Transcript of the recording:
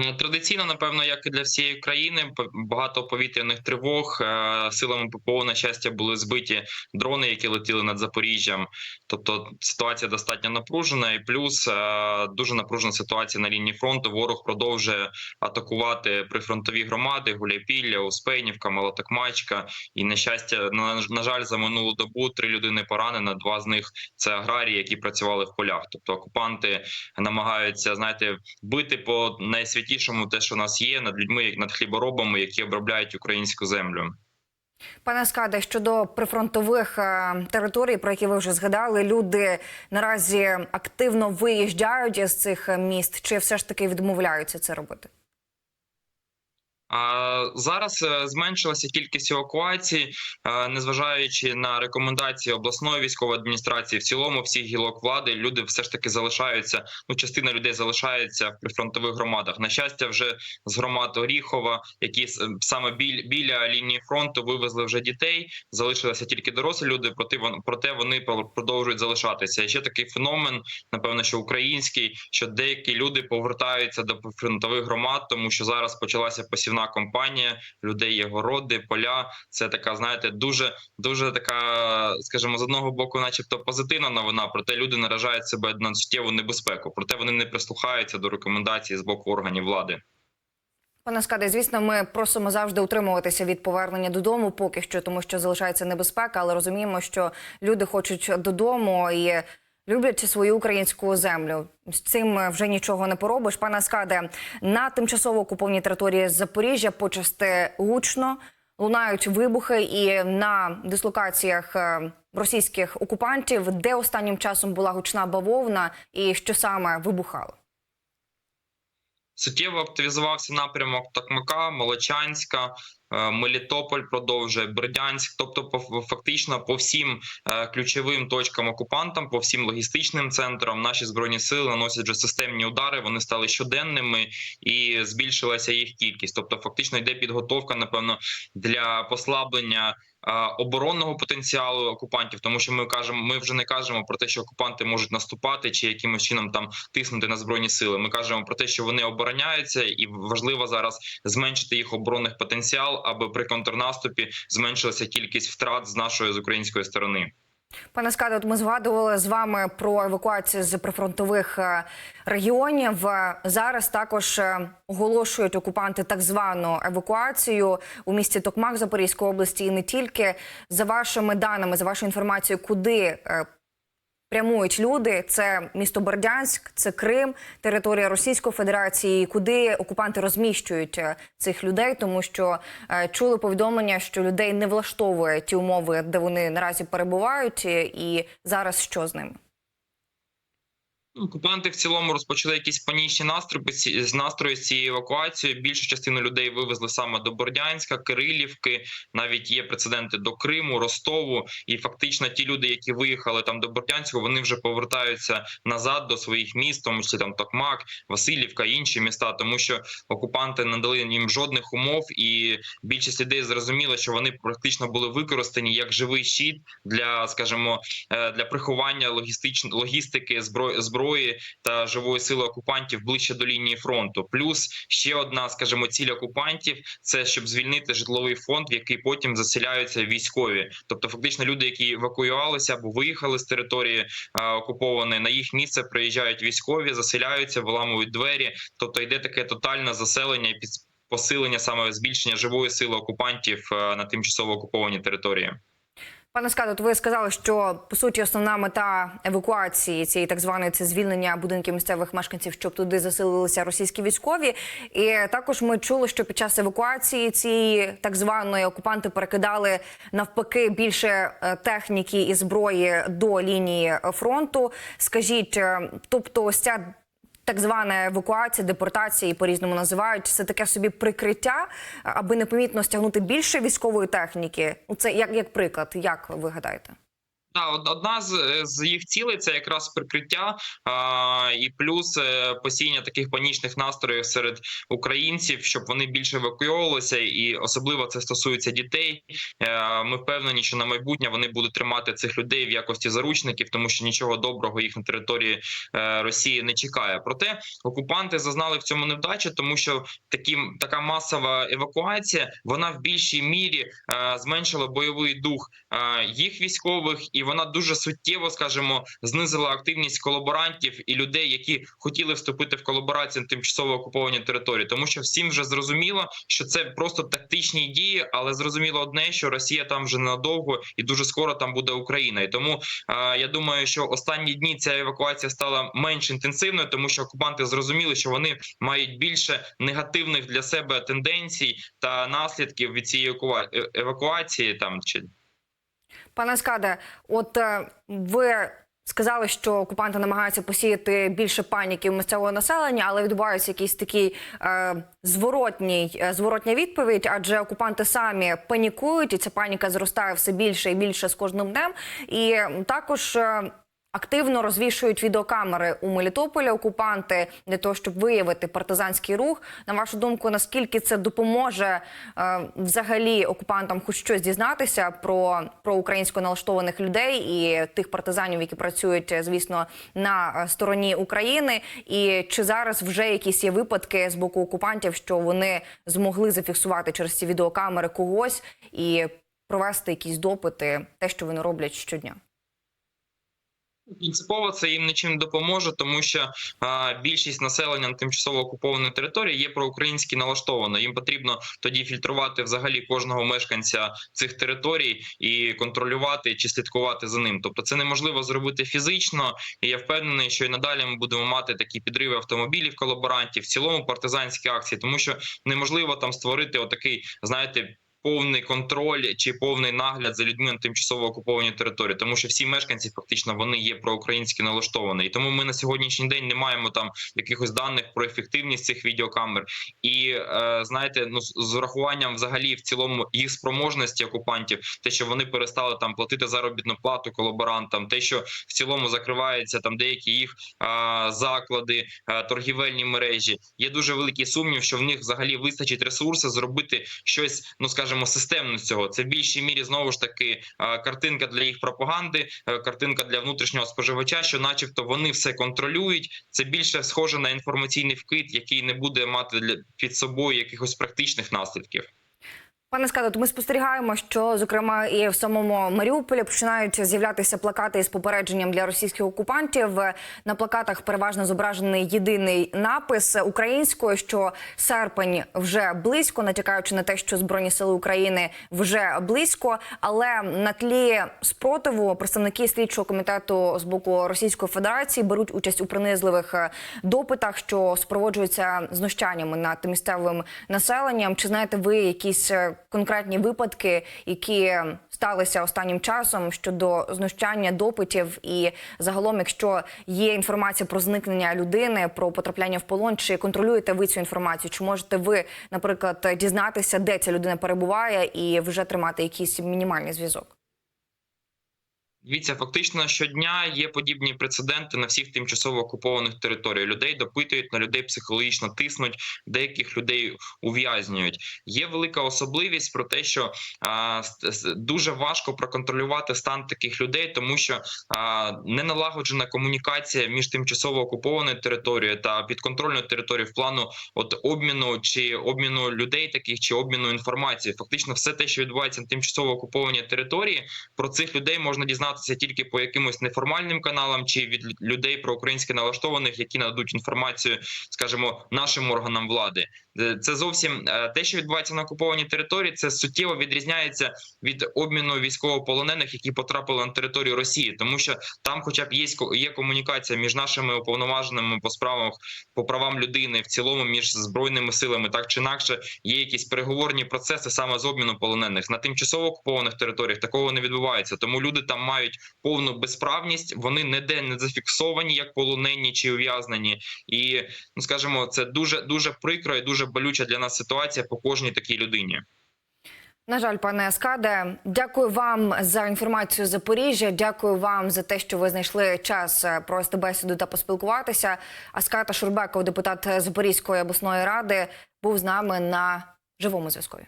Е, Традиційно, напевно, як і для всієї країни, багато повітряних тривог. Е, Силами ППО, на щастя, були збиті дрони, які летіли над Запоріжжям. Тобто ситуація достатньо напружена, і плюс е, дуже напружена ситуація на лінії фронту. Ворог продовжує атакувати прифронтові громади: Гуляйпілля, Успенівка, Молотокмачка. І на щастя, на, жаль, за минулу добу три людини поранено. Два з них це аграрії, які працювали в полях. Тобто окупанти намагаються, знаєте, бити по найсвятішому те, що у нас є, над людьми, над хліборобами, які обробляють українську землю. Пане Скаде, щодо прифронтових е, територій, про які ви вже згадали, люди наразі активно виїжджають з цих міст, чи все ж таки відмовляються це робити? Зараз е, зменшилася кількість евакуацій, е, незважаючи на рекомендації обласної військової адміністрації, в цілому всіх гілок влади люди все ж таки залишаються. Ну, частина людей залишається в прифронтових громадах. На щастя, вже з громад Оріхова, які саме біль, біля лінії фронту вивезли вже дітей. Залишилися тільки дорослі люди. Проте вон- проте вони продовжують залишатися. І ще такий феномен, напевно, що український, що деякі люди повертаються до прифронтових громад, тому що зараз почалася посівна кампанія. Людей є городи, поля. Це така, знаєте, дуже дуже така, скажімо, з одного боку, начебто, позитивна новина. Проте люди наражають себе на суттєву небезпеку. Проте вони не прислухаються до рекомендацій з боку органів влади. Пане Скаде, звісно, ми просимо завжди утримуватися від повернення додому, поки що, тому що залишається небезпека, але розуміємо, що люди хочуть додому і люблять свою українську землю. З цим вже нічого не поробиш. Пане Скаде, на тимчасово окупованій території Запоріжжя почасти гучно лунають вибухи, і на дислокаціях е, російських окупантів, де останнім часом була гучна бавовна, і що саме вибухало. Суттєво активізувався напрямок Токмака, Молочанська, е, Мелітополь продовжує Бердянськ. Тобто, фактично по всім е, ключовим точкам окупантам, по всім логістичним центрам, наші збройні сили наносять вже системні удари. Вони стали щоденними і збільшилася їх кількість. Тобто, фактично йде підготовка, напевно, для послаблення. Е, Оборонного потенціалу окупантів, тому що ми кажемо, ми вже не кажемо про те, що окупанти можуть наступати чи якимось чином там тиснути на збройні сили. Ми кажемо про те, що вони обороняються, і важливо зараз зменшити їх оборонний потенціал, аби при контрнаступі зменшилася кількість втрат з нашої з української сторони. Пане Скаде, от ми згадували з вами про евакуацію з прифронтових е, регіонів. Е, Зараз також е, оголошують окупанти так звану евакуацію у місті Токмак Запорізької області, і не тільки за вашими даними, за вашою інформацією, куди прямують люди. Це місто Бердянськ, це Крим, територія Російської Федерації, куди окупанти розміщують е, цих людей, тому що е, чули повідомлення, що людей не влаштовує ті умови, де вони наразі перебувають, і зараз що з ними? Ну, Окупанти в цілому розпочали якісь панічні настрої з настрої з цією евакуацією. Більшу частину людей вивезли саме до Бордянська, Кирилівки. Навіть є прецеденти до Криму, Ростову. І фактично ті люди, які виїхали там до Бордянського, вони вже повертаються назад до своїх міст, тому числі там Токмак, Васильівка, інші міста, тому що окупанти не дали їм жодних умов, і більшість людей зрозуміла, що вони практично були використані як живий щит для, скажімо, е, для приховання логістич... логістики зброї зброї та живої сили окупантів ближче до лінії фронту. Плюс ще одна, скажімо, ціль окупантів це щоб звільнити житловий фонд, в який потім заселяються військові. Тобто, фактично, люди, які евакуювалися або виїхали з території е, окупованої, на їх місце приїжджають військові, заселяються, виламують двері. Тобто йде таке тотальне заселення і під посилення саме збільшення живої сили окупантів е, на тимчасово окупованій території. Пане Скаде, от ви сказали, що по суті основна мета евакуації цієї так званої це звільнення будинків місцевих мешканців, щоб туди заселилися російські військові. І також ми чули, що під час евакуації цієї так званої окупанти перекидали навпаки більше е, техніки і зброї до лінії фронту. Скажіть, е, тобто, ось ця так звана евакуація, депортація і по-різному називають. Це таке собі прикриття, аби непомітно стягнути більше військової техніки. Ну, Це як, як приклад, як ви гадаєте? Одна з, з їх цілей це якраз прикриття а, і плюс е, посіяння таких панічних настроїв серед українців, щоб вони більше евакуйовувалися, і особливо це стосується дітей. Е, Ми впевнені, що на майбутнє вони будуть тримати цих людей в якості заручників, тому що нічого доброго їх на території е, Росії не чекає. Проте окупанти зазнали в цьому невдачі, тому що такі така масова евакуація вона в більшій мірі зменшила бойовий дух їх військових, і вона дуже суттєво, скажімо, знизила активність колаборантів і людей, які хотіли вступити в колаборацію на тимчасово окуповані території, тому що всім вже зрозуміло, що це просто тактичні дії, але зрозуміло одне, що Росія там вже надовго і дуже скоро там буде Україна. І тому е, я думаю, що останні дні ця евакуація стала менш інтенсивною, тому що окупанти зрозуміли, що вони мають більше негативних для себе тенденцій та наслідків від цієї е- евакуації там чи Пане Скаде, от е, ви сказали, що окупанти намагаються посіяти більше паніки в місцевого населення, але відбувається якийсь такий е, зворотній е, зворотня відповідь, адже окупанти самі панікують, і ця паніка зростає все більше і більше з кожним днем. І також. е, Активно розвішують відеокамери у Мелітополі окупанти для того, щоб виявити партизанський рух. На вашу думку, наскільки це допоможе е, взагалі окупантам хоч щось дізнатися про, про українсько налаштованих людей і тих партизанів, які працюють, е, звісно, на е, стороні України? І чи зараз вже якісь є випадки з боку окупантів, що вони змогли зафіксувати через ці відеокамери когось і провести якісь допити, те, що вони роблять щодня? Принципово це їм нічим не допоможе, тому що а, більшість населення на тимчасово окупованій території є проукраїнськи налаштовано. Їм потрібно тоді фільтрувати взагалі кожного мешканця цих територій і контролювати чи слідкувати за ним. Тобто це неможливо зробити фізично. І я впевнений, що і надалі ми будемо мати такі підриви автомобілів колаборантів, в цілому партизанські акції, тому що неможливо там створити отакий, знаєте. Повний контроль чи повний нагляд за людьми на тимчасово окупованій території, тому що всі мешканці фактично вони є проукраїнськи налаштовані, і тому ми на сьогоднішній день не маємо там якихось даних про ефективність цих відеокамер. І е, знаєте, ну з урахуванням взагалі в цілому їх спроможності окупантів, те, що вони перестали там платити заробітну плату колаборантам, те, що в цілому закриваються там деякі їх е, заклади, е, торгівельні мережі. Є дуже великий сумнів, що в них взагалі вистачить ресурси зробити щось, ну скажімо, системно з цього. Це в більшій мірі знову ж таки картинка для їх пропаганди, е, картинка для внутрішнього споживача, що, начебто, вони все контролюють. Це більше схоже на інформаційний вкид, який не буде мати для під собою якихось практичних наслідків. Пане Скадо, то ми спостерігаємо, що зокрема і в самому Маріуполі починають з'являтися плакати із попередженням для російських окупантів. На плакатах переважно зображений єдиний напис українською, що серпень вже близько, натякаючи на те, що збройні сили України вже близько. Але на тлі спротиву представники слідчого комітету з боку Російської Федерації беруть участь у принизливих е, допитах, що спроводжуються знущаннями над місцевим населенням. Чи знаєте ви якісь е, конкретні випадки, які сталися останнім часом щодо знущання допитів, і загалом, якщо є інформація про зникнення людини, про потрапляння в полон, чи контролюєте ви цю інформацію? Чи можете ви, наприклад, дізнатися, де ця людина перебуває, і вже тримати якийсь мінімальний зв'язок? Дивіться, фактично щодня є подібні прецеденти на всіх тимчасово окупованих територіях. Людей допитують на людей психологічно тиснуть, деяких людей ув'язнюють. Є велика особливість про те, що а, дуже важко проконтролювати стан таких людей, тому що а, не налагоджена комунікація між тимчасово окупованою територією та підконтрольною територією в плану от обміну чи обміну людей таких чи обміну інформації. Фактично, все те, що відбувається на тимчасово окупованій території, про цих людей можна дізнатися тільки по якимось неформальним каналам чи від лю- людей проукраїнськи налаштованих, які нададуть інформацію, скажімо, нашим органам влади. Е, Це зовсім е, те, що відбувається на окупованій території, це суттєво відрізняється від обміну військовополонених, які потрапили на територію Росії, тому що там, хоча б є є комунікація між нашими уповноваженими по справах по правам людини, в цілому між збройними силами, так чи інакше, є якісь переговорні процеси саме з обміну полонених на тимчасово окупованих територіях. Такого не відбувається. Тому люди там мають повну безправність. Вони ніде не зафіксовані як полонені чи ув'язнені, і ну скажімо, це дуже дуже прикро і дуже болюча для нас ситуація по кожній такій людині. На жаль, пане Аскаде, дякую вам за інформацію Запоріжжя. Дякую вам за те, що ви знайшли час е, провести бесіду та поспілкуватися. Аската Шурбеков, депутат Запорізької обласної ради, був з нами на живому зв'язкові.